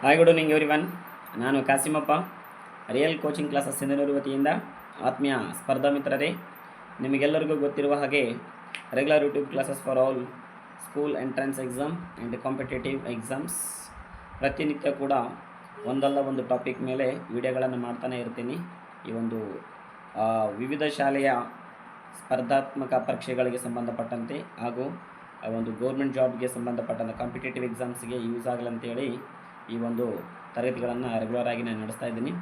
Hi good evening everyone ನಾನು Kasimappa. Real coaching classes Sindhanur ವತಿಯಿಂದ ಆತ್ಮೀಯ ಸ್ಪರ್ಧಾ ಮಿತ್ರರೇ, ನಿಮಗೆಲ್ಲರಿಗೂ ಗೊತ್ತಿರುವ ಹಾಗೆ regular YouTube classes for all school entrance exam and competitive exams ಪ್ರತಿನಿತ್ಯ ಕೂಡ ಒಂದಲ್ಲ ಒಂದು ಟಾಪಿಕ್ ಮೇಲೆ ವಿಡಿಯೋಗಳನ್ನು ಮಾಡ್ತಾನೆ ಇರ್ತೀನಿ. ಈ ಒಂದು ವಿವಿಧ ಶಾಲೆಯ ಸ್ಪರ್ಧಾತ್ಮಕ ಪರೀಕ್ಷೆಗಳಿಗೆ ಸಂಬಂಧಪಟ್ಟಂತೆ ಹಾಗೂ ಒಂದು ಗೌರ್ಮೆಂಟ್ ಜಾಬ್ಗೆ ಸಂಬಂಧಪಟ್ಟಂಥ ಕಾಂಪಿಟೇಟಿವ್ ಎಕ್ಸಾಮ್ಸ್ಗೆ ಯೂಸ್ ಆಗಲಿ ಅಂತೇಳಿ ಈ ಒಂದು ತರಗತಿಗಳನ್ನು ರೆಗ್ಯುಲರ್ ಆಗಿ ನಾನು ನಡೆಸ್ತಾ ಇದ್ದೀನಿ.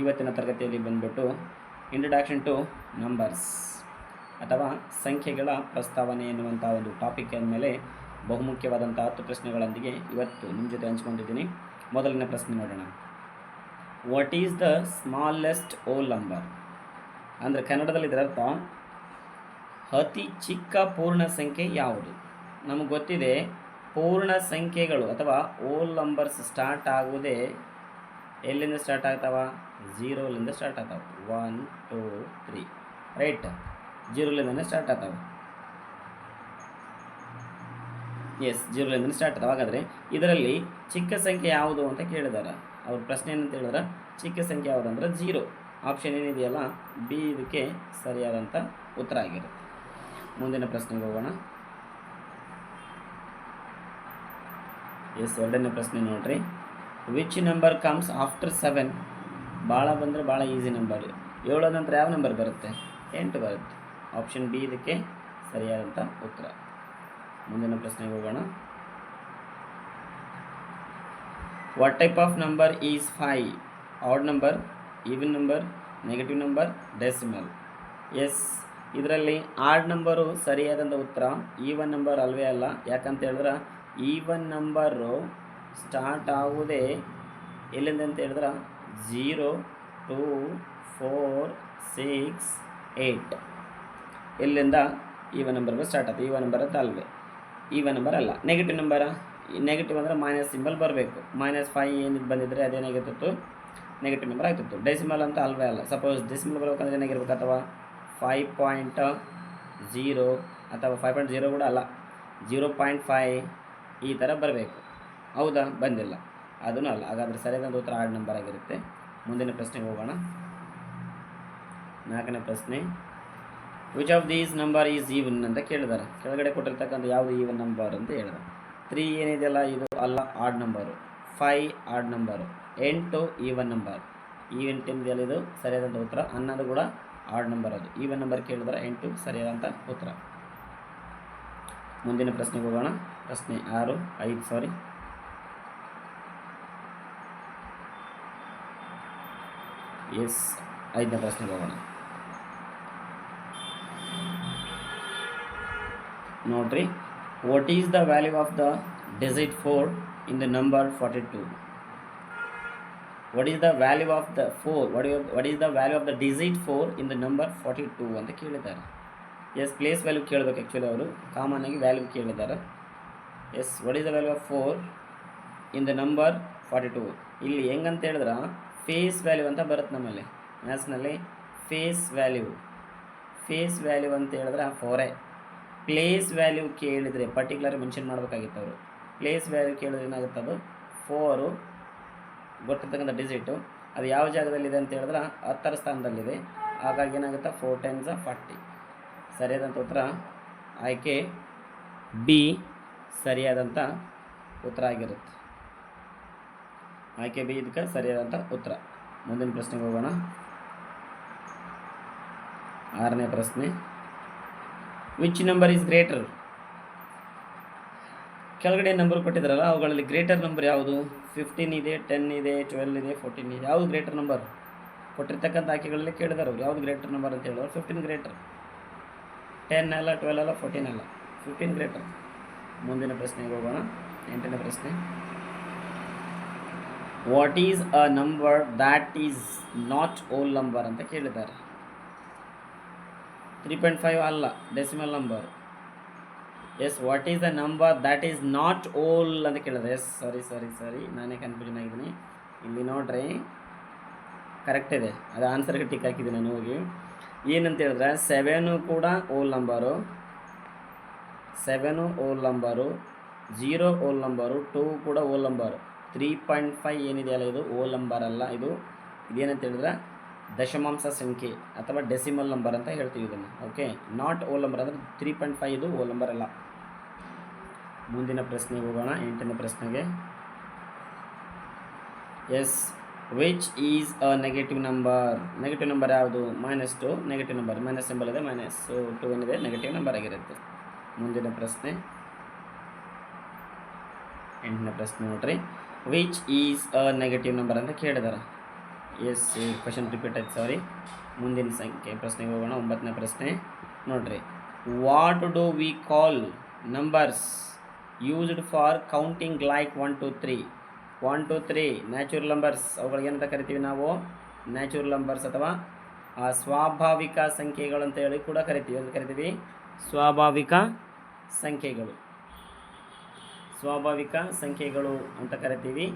ಇವತ್ತಿನ ತರಗತಿಯಲ್ಲಿ ಬಂದ್ಬಿಟ್ಟು ಇಂಟ್ರಡಕ್ಷನ್ ಟು ನಂಬರ್ಸ್ ಅಥವಾ ಸಂಖ್ಯೆಗಳ ಪ್ರಸ್ತಾವನೆ ಎನ್ನುವಂಥ ಒಂದು ಟಾಪಿಕ್ ಮೇಲೆ ಬಹುಮುಖ್ಯವಾದಂಥ ಹತ್ತು ಪ್ರಶ್ನೆಗಳೊಂದಿಗೆ ಇವತ್ತು ನಿಮ್ಮ ಜೊತೆ ಹಂಚ್ಕೊಂಡಿದ್ದೀನಿ. ಮೊದಲನೇ ಪ್ರಶ್ನೆ ನೋಡೋಣ. What is the smallest whole number ಅಂದರೆ ಕನ್ನಡದಲ್ಲಿ ಇದರ ಅರ್ಥ ಅತಿ ಚಿಕ್ಕ ಪೂರ್ಣ ಸಂಖ್ಯೆ ಯಾವುದು? ನಮಗೆ ಗೊತ್ತಿದೆ ಪೂರ್ಣ ಸಂಖ್ಯೆಗಳು ಅಥವಾ ಓಲ್ ನಂಬರ್ಸ್ ಸ್ಟಾರ್ಟ್ ಆಗುವುದೇ ಎಲ್ಲಿಂದ ಸ್ಟಾರ್ಟ್ ಆಗ್ತಾವ? ಜೀರೋಲಿಂದ ಸ್ಟಾರ್ಟ್ ಆಗ್ತಾವೆ. ಒನ್ ಟೂ ತ್ರೀ ರೈಟ್ ಜೀರೋಲಿಂದನೇ ಸ್ಟಾರ್ಟ್ ಆಗ್ತಾವೆ. ಎಸ್ ಜೀರೋಲಿಂದ ಸ್ಟಾರ್ಟ್ ಆಗ್ತಾವೆ. ಹಾಗಾದರೆ ಇದರಲ್ಲಿ ಚಿಕ್ಕ ಸಂಖ್ಯೆ ಯಾವುದು ಅಂತ ಕೇಳಿದಾರೆ. ಅವ್ರ ಪ್ರಶ್ನೆ ಏನಂತ ಹೇಳಿದ್ರೆ? ಚಿಕ್ಕ ಸಂಖ್ಯೆ ಯಾವುದು ಅಂದರೆ ಜೀರೋ ಆಪ್ಷನ್ ಏನಿದೆಯಲ್ಲ? ಬಿ ಇದಕ್ಕೆ ಸರಿಯಾದಂಥ ಉತ್ತರ ಆಗಿರುತ್ತೆ. ಮುಂದಿನ ಪ್ರಶ್ನೆಗೆ ಹೋಗೋಣ. ಎಸ್, ಎರಡನೇ ಪ್ರಶ್ನೆ ನೋಡ್ರಿ. Which number comes after seven ಭಾಳ ಬಂದರೆ ಭಾಳ ಈಸಿ ನಂಬರ್ ಏಳು ನಂತರ ಯಾವ ನಂಬರ್ ಬರುತ್ತೆ? ಎಂಟು ಬರುತ್ತೆ. ಆಪ್ಷನ್ ಬಿ ಇದಕ್ಕೆ ಸರಿಯಾದಂಥ ಉತ್ತರ. ಮುಂದಿನ ಪ್ರಶ್ನೆಗೆ ಹೋಗೋಣ. What type of number is five odd number even number negative number decimal S ಇದರಲ್ಲಿ ಆಡ್ ನಂಬರು ಸರಿಯಾದಂಥ ಉತ್ತರ ಈವನ್ ನಂಬರ್ ಅಲ್ವೇ ಅಲ್ಲ. ಯಾಕಂತ ಹೇಳಿದ್ರೆ ಈವನ್ ನಂಬರು ಸ್ಟಾರ್ಟ್ ಆಗುವುದೇ ಎಲ್ಲಿಂದ ಅಂತ ಹೇಳಿದ್ರೆ? Zero two four six eight ಎಲ್ಲಿಂದ? ಈವನ್ ನಂಬರ್ಗೆ ಸ್ಟಾರ್ಟ್ ಆಯ್ತು ಈವನ್ ನಂಬರ್ ಅಂತ ಅಲ್ವೇ. ಈವನ್ ನಂಬರ್ ಅಲ್ಲ. ನೆಗೆಟಿವ್ ನಂಬರ ನೆಗೆಟಿವ್ ಅಂದರೆ ಮೈನಸ್ ಸಿಂಬಲ್ ಬರಬೇಕು. ಮೈನಸ್ ಫೈವ್ ಏನಿದು ಬಂದಿದ್ದರೆ ಅದೇನಾಗಿರ್ತಿತ್ತು ನೆಗೆಟಿವ್ ನಂಬರ್ ಆಗ್ತಿತ್ತು. ಡೆಸಿಮಲ್ ಅಂತ ಅಲ್ವೇ ಅಲ್ಲ. ಸಪೋಸ್ ಡೆಸಿಮಲ್ ಬರ್ಬೇಕಂದ್ರೆ ಏನಾಗಿರ್ಬೇಕು ಅಥವಾ? ಫೈವ್ ಪಾಯಿಂಟ್ ಜೀರೋ ಅಥವಾ ಫೈವ್ ಪಾಯಿಂಟ್ ಜೀರೋ ಕೂಡ ಅಲ್ಲ. ಜೀರೋ ಪಾಯಿಂಟ್ ಫೈವ್ ಈ ಥರ ಬರಬೇಕು. ಹೌದಾ? ಬಂದಿಲ್ಲ. ಅದೂ ಅಲ್ಲ. ಹಾಗಾದರೆ ಸರಿಯಾದ ಉತ್ತರ ಆರ್ಡ್ ನಂಬರ್ ಆಗಿರುತ್ತೆ. ಮುಂದಿನ ಪ್ರಶ್ನೆಗೆ ಹೋಗೋಣ. ನಾಲ್ಕನೇ ಪ್ರಶ್ನೆ. Which of these number is even ಅಂತ ಕೇಳಿದ್ದಾರೆ ಕೆಳಗಡೆ ಕೊಟ್ಟಿರ್ತಕ್ಕಂಥ ಯಾವುದು ಈವನ್ ನಂಬರ್ ಅಂತ ಹೇಳಿದ ತ್ರೀ ಏನಿದೆಯಲ್ಲ? ಇದು ಅಲ್ಲ odd number five odd number ಎಂಟು ಈವನ್ ನಂಬರ್ ಈ ಎಂಟು ಏನಿದೆಯಲ್ಲ ಇದು? ಸರಿಯಾದಂಥ ಉತ್ತರ. ಹನ್ನೊಂದು ಕೂಡ ಆಡ್ ನಂಬರ್ ಅದು. ಈವನ್ ನಂಬರ್ ಕೇಳಿದ್ರೆ. ಎಂಟು ಸರಿಯಾದಂಥ ಉತ್ತರ. ಮುಂದಿನ ಪ್ರಶ್ನೆಗೆ ಹೋಗೋಣ. ಪ್ರಶ್ನೆ ಆರು, ಐದು ಸಾರಿ ಎಸ್ ಐದನೇ ಪ್ರಶ್ನೆಗೆ ಹೋಗೋಣ. ನೋಡ್ರಿ what is the value of the digit four in the number forty two what is the value of the four what what is the value of the digit four in the number forty two ಅಂತ ಕೇಳಿದ್ದಾರೆ. Yes place value ಕೇಳಬೇಕು actually ಅವರು. Common ಆಗಿ value ಕೇಳಿದ್ದಾರೆ. Yes what is the value of four in the number forty two ಇಲ್ಲಿ ಹೆಂಗಂತ ಹೇಳಿದ್ರೆ face value ಅಂತ ಬರುತ್ತೆ ನಮ್ಮಲ್ಲಿ. ಮ್ಯಾಥ್ಸ್ನಲ್ಲಿ ಫೇಸ್ ವ್ಯಾಲ್ಯೂ ಫೇಸ್ ವ್ಯಾಲ್ಯೂ ಅಂತ ಹೇಳಿದ್ರೆ ಫೋರೇ ಪ್ಲೇಸ್ ವ್ಯಾಲ್ಯೂ ಕೇಳಿದರೆ ಪರ್ಟಿಕ್ಯುಲರ್ ಮೆನ್ಷನ್ ಮಾಡಬೇಕಾಗಿತ್ತು ಅವರು. ಪ್ಲೇಸ್ ವ್ಯಾಲ್ಯೂ ಕೇಳಿದ್ರೆ ಏನಾಗುತ್ತೆ ಅದು? ಫೋರು ಗೊತ್ತಿರ್ತಕ್ಕಂಥ ಡಿಜಿಟು ಅದು ಯಾವ ಜಾಗದಲ್ಲಿದೆ ಅಂತ ಹೇಳಿದ್ರೆ ಹತ್ತರ ಸ್ಥಾನದಲ್ಲಿದೆ. ಹಾಗಾಗಿ ಏನಾಗುತ್ತೆ? ಫೋರ್ ಟೈಮ್ಸ್ ಫಾರ್ಟಿ ಸರಿಯಾದಂಥ ಉತ್ತರ ಆಯ್ಕೆ ಬಿ ಸರಿಯಾದಂಥ ಉತ್ತರ ಆಗಿರುತ್ತೆ. ಆಯ್ಕೆ ಬಿ ಇದಕ್ಕೆ ಸರಿಯಾದಂಥ ಉತ್ತರ. ಮುಂದಿನ ಪ್ರಶ್ನೆಗೆ ಹೋಗೋಣ. ಆರನೇ ಪ್ರಶ್ನೆ. ವಿಚ್ ನಂಬರ್ ಈಸ್ ಗ್ರೇಟರ್ ಕೆಳಗಡೆ ನಂಬರ್ ಕೊಟ್ಟಿದ್ದಾರಲ್ಲ ಅವುಗಳಲ್ಲಿ ಗ್ರೇಟರ್ ನಂಬರ್ ಯಾವುದು? ಫಿಫ್ಟೀನ್ ಇದೆ ಟೆನ್ ಇದೆ ಟ್ವೆಲ್ ಇದೆ ಫೋರ್ಟೀನ್ ಇದೆ. ಯಾವುದು ಗ್ರೇಟರ್ ನಂಬರ್ ಕೊಟ್ಟಿರ್ತಕ್ಕಂಥ ಆಯ್ಕೆಗಳಲ್ಲಿ ಕೇಳಿದಾರೆ ಅವ್ರು. ಯಾವುದು ಗ್ರೇಟರ್ ನಂಬರ್ ಅಂತ ಹೇಳೋರು? ಫಿಫ್ಟೀನ್ ಗ್ರೇಟರ್ ಟೆನ್ ಅಲ್ಲ ಟ್ವೆಲ್ ಅಲ್ಲ ಫೋರ್ಟೀನ್ ಅಲ್ಲ. ಫಿಫ್ಟೀನ್ ಗ್ರೇಟರ್ ಮುಂದಿನ ಪ್ರಶ್ನೆಗೆ ಹೋಗೋಣ. ಎಂಟನೇ ಪ್ರಶ್ನೆ. What is a number that is not whole number ಅಂತ ಕೇಳಿದ್ದಾರೆ. ತ್ರೀ ಪಾಯಿಂಟ್ ಫೈವ್ ಅಲ್ಲ decimal number yes what is the number that is not whole ಅಂತ ಕೇಳಿದ್ರೆ ಎಸ್ ಸಾರಿ ಸಾರಿ ಸಾರಿ ನಾನೇ ಕನ್ಫ್ಯೂಷನ್ ಆಗಿದ್ದೀನಿ. ಇಲ್ಲಿ ನೋಡ್ರಿ. ಕರೆಕ್ಟ್ ಇದೆ. ಅದು ಆನ್ಸರ್ಗೆ ಟಿಕ್ ಹಾಕಿದ್ದೀನಿ ನಾನು ಹೋಗಿ. ಏನಂತ ಹೇಳಿದ್ರೆ ಸೆವೆನು ಕೂಡ whole number seven whole number zero whole number two ಕೂಡ whole number three point five ಏನಿದೆಯಲ್ಲ ಇದು? ಓಲ್ ನಂಬರ್ ಅಲ್ಲ ಇದು. ಇದೇನಂತ ಹೇಳಿದ್ರೆ ದಶಮಾಂಶ ಸಂಖ್ಯೆ ಅಥವಾ ಡೆಸಿಮಲ್ ನಂಬರ್ ಅಂತ ಹೇಳ್ತೀವಿ ಇದನ್ನು. ಓಕೆ ನಾಟ್ ಓಲ್ ನಂಬರ್ ಅಂದರೆ ತ್ರೀ ಪಾಯಿಂಟ್ ಫೈವ್ ಇದು ಓಲ್ ನಂಬರ್ ಅಲ್ಲ. ಮುಂದಿನ ಪ್ರಶ್ನೆಗೆ ಹೋಗೋಣ. ಎಂಟನೇ ಪ್ರಶ್ನೆಗೆ. Yes which is a negative number negative number ಯಾವುದು? Minus two negative number minus symbol ಇದೆ ಮೈನಸ್ ಟು ಏನಿದೆ ನೆಗೆಟಿವ್ ನಂಬರ್ ಆಗಿರುತ್ತೆ. ಮುಂದಿನ ಪ್ರಶ್ನೆ. ಎಂಟನೇ ಪ್ರಶ್ನೆ ನೋಡ್ರಿ. Which is a negative number ಅಂತ ಕೇಳಿದಾರೆ. ಎಸ್ ಕ್ವಶನ್ ರಿಪೀಟ್ ಆಯ್ತು ಸಾರಿ ಮುಂದಿನ ಸಂಖ್ಯೆ ಪ್ರಶ್ನೆಗೆ ಹೋಗೋಣ. ಒಂಬತ್ತನೇ ಪ್ರಶ್ನೆ ನೋಡ್ರಿ. What do we call numbers used for counting like one two three one two three natural numbers ಅವುಗಳಿಗೆ ಏನಂತ ಕರಿತೀವಿ ನಾವು? ನ್ಯಾಚುರಲ್ ನಂಬರ್ಸ್ ಅಥವಾ ಆ, ಸ್ವಾಭಾವಿಕ ಸಂಖ್ಯೆಗಳು ಅಂತ ಹೇಳಿ ಕೂಡ ಕರಿತೀವಿ. ಅಂತ ಕರಿತೀವಿ? ಸ್ವಾಭಾವಿಕ ಸಂಖ್ಯೆಗಳು. ಸ್ವಾಭಾವಿಕ ಸಂಖ್ಯೆಗಳು ಅಂತ ಕರಿತೀವಿ.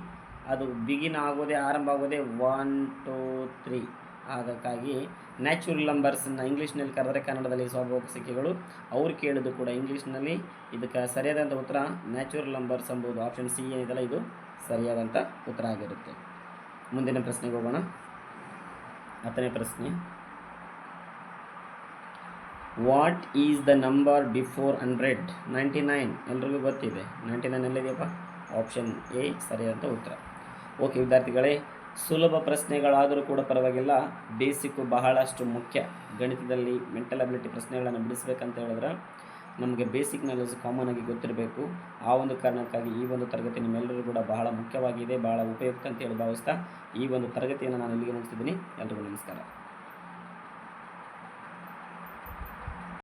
ಅದು ಬಿಗಿನ್ ಆಗೋದೇ ಆರಂಭ ಆಗೋದೇ ಒನ್ ಟೂ ತ್ರೀ ಅದಕ್ಕಾಗಿ ನ್ಯಾಚುರಲ್ ನಂಬರ್ಸನ್ನು ಇಂಗ್ಲೀಷ್ನಲ್ಲಿ ಕರೆದರೆ ಕನ್ನಡದಲ್ಲಿ ಸ್ವಾಭಾವಿಕ ಸಂಖ್ಯೆಗಳು. ಅವ್ರು ಕೇಳಿದ್ದು ಕೂಡ ಇಂಗ್ಲೀಷ್ನಲ್ಲಿ ಇದಕ್ಕೆ ಸರಿಯಾದಂಥ ಉತ್ತರ ನ್ಯಾಚುರಲ್ ನಂಬರ್ಸ್ ಎಂಬುದು ಆಪ್ಷನ್ ಸಿ ಏನಿದೆಲ್ಲ ಇದು? ಸರಿಯಾದಂಥ ಉತ್ತರ ಆಗಿರುತ್ತೆ. ಮುಂದಿನ ಪ್ರಶ್ನೆಗೆ ಹೋಗೋಣ. ಹತ್ತನೇ ಪ್ರಶ್ನೆ. What is the number before hundred ninety nine ಎಲ್ರಿಗೂ ಗೊತ್ತಿದೆ. ನೈಂಟಿ ನೈನ್ ಎಲ್ಲಿದೆಯಪ್ಪ? ಆಪ್ಷನ್ ಎ ಸರಿಯಾದಂಥ ಉತ್ತರ. ಓಕೆ ವಿದ್ಯಾರ್ಥಿಗಳೇ, ಸುಲಭ ಪ್ರಶ್ನೆಗಳಾದರೂ ಕೂಡ ಪರವಾಗಿಲ್ಲ. ಬೇಸಿಕ್ಕು ಬಹಳಷ್ಟು ಮುಖ್ಯ ಗಣಿತದಲ್ಲಿ ಮೆಂಟಲ್ ಅಬಿಲಿಟಿ ಪ್ರಶ್ನೆಗಳನ್ನು ಬಿಡಿಸ್ಬೇಕಂತ ಹೇಳಿದ್ರೆ ನಮಗೆ ಬೇಸಿಕ್ ನಾಲೆಜ್ ಕಾಮನ್ ಆಗಿ ಗೊತ್ತಿರಬೇಕು. ಆ ಒಂದು ಕಾರಣಕ್ಕಾಗಿ ಈ ಒಂದು ತರಗತಿ ನಿಮ್ಮೆಲ್ಲರೂ ಕೂಡ ಬಹಳ ಮುಖ್ಯವಾಗಿದೆ, ಬಹಳ ಉಪಯುಕ್ತ ಅಂತ ಹೇಳಿ ಭಾವಿಸ್ತಾ ಈ ಒಂದು ತರಗತಿಯನ್ನು ನಾನು ಇಲ್ಲಿಗೆ ಮುಗಿಸ್ತಿದ್ದೀನಿ. ಎಲ್ರಿಗೂ ನಮಸ್ಕಾರ.